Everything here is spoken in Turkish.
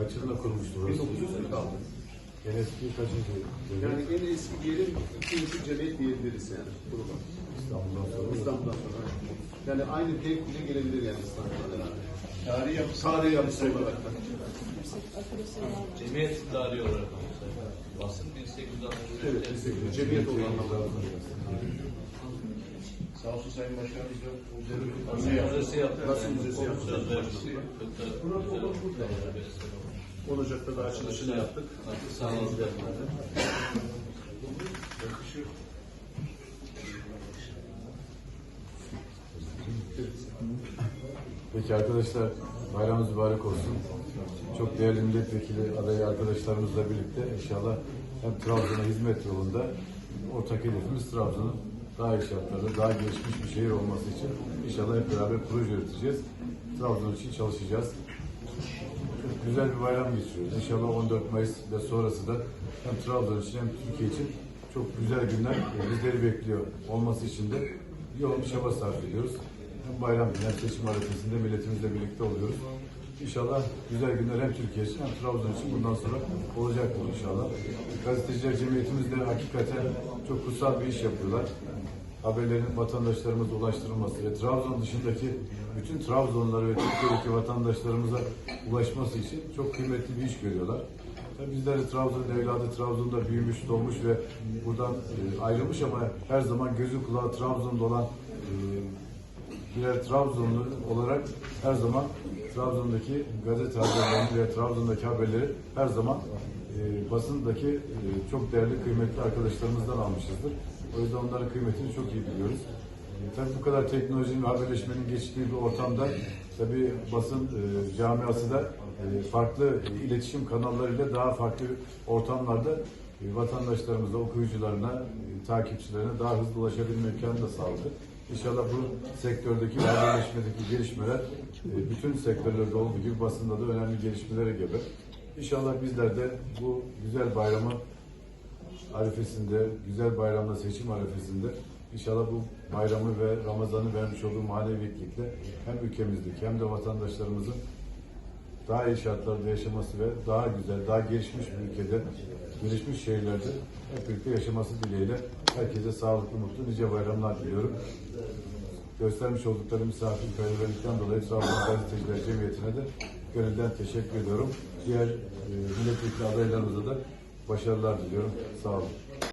Kaç yılında kurmuştu burası? 1946. En eski kaçıncı? Yani en eski diyelim ikinci cemiyet diyebiliriz yani. Kurban. İstanbul'dan sonra. İstanbul'dan sonra. Yani aynı tek bile gelebilir yani İstanbul'da beraber. Tarihi yapısı Tarihi yapısı olarak. Cemiyet idari olarak basın 1863. Evet, kesinlikle. Cemiyet olan anlamda. Sağ olsun Sayın da Basın müzesi yaptık. Basın müzesi yaptık. Söz vermiştik. Çok da güzel. Olacak'ta da açılışını yaptık. Artık sağlıklı yapmadı. yakışır. Peki arkadaşlar bayramınız mübarek olsun. Çok değerli milletvekili adayı arkadaşlarımızla birlikte inşallah hem Trabzon'a hizmet yolunda ortak hedefimiz Trabzon'un daha iyi şartlarda, daha gelişmiş bir şehir olması için inşallah hep beraber proje üreteceğiz. Trabzon için çalışacağız. Güzel bir bayram geçiriyoruz. İnşallah 14 Mayıs ve sonrası da hem Trabzon için hem Türkiye için çok güzel günler e, bizleri bekliyor. Olması için de yoğun bir çaba sarf ediyoruz. Hem bayram günü hem seçim arifesinde milletimizle birlikte oluyoruz. İnşallah güzel günler hem Türkiye için hem Trabzon için bundan sonra olacaktır inşallah. Gazeteciler Cemiyetimiz de hakikaten çok kutsal bir iş yapıyorlar. Haberlerin vatandaşlarımıza ulaştırılması ve Trabzon dışındaki bütün Trabzonlulara ve Türkiye'deki vatandaşlarımıza ulaşması için çok kıymetli bir iş görüyorlar. Tabii bizler de Trabzon'un evladı, Trabzon'da büyümüş, doğmuş ve buradan e, ayrılmış ama her zaman gözü kulağı Trabzon'da olan e, birer Trabzonlu olarak her zaman Trabzon'daki gazete haberlerini ve Trabzon'daki haberleri her zaman e, basındaki e, çok değerli, kıymetli arkadaşlarımızdan almışızdır. O yüzden onların kıymetini çok iyi biliyoruz. E, tabii bu kadar teknolojinin ve haberleşmenin geçtiği bir ortamda tabii basın e, camiası da e, farklı e, iletişim kanallarıyla daha farklı ortamlarda e, vatandaşlarımıza, okuyucularına, e, takipçilerine daha hızlı ulaşabilme imkanı da sağladı. İnşallah bu sektördeki haberleşmedeki gelişmeler e, bütün sektörlerde olduğu gibi basında da önemli gelişmelere gebe. İnşallah bizler de bu güzel bayramı arifesinde, güzel bayramda seçim arifesinde inşallah bu bayramı ve Ramazan'ı vermiş olduğu maneviyetlikle hem ülkemizdeki hem de vatandaşlarımızın daha iyi şartlarda yaşaması ve daha güzel, daha gelişmiş bir ülkede, gelişmiş şehirlerde hep birlikte yaşaması dileğiyle herkese sağlıklı, mutlu, nice bayramlar diliyorum. Göstermiş oldukları misafirperverlikten dolayı Trabzon Gazeteciler Cemiyeti'ne de gönülden teşekkür ediyorum. Diğer e, milletvekili adaylarımıza da başarılar diliyorum. Sağ olun.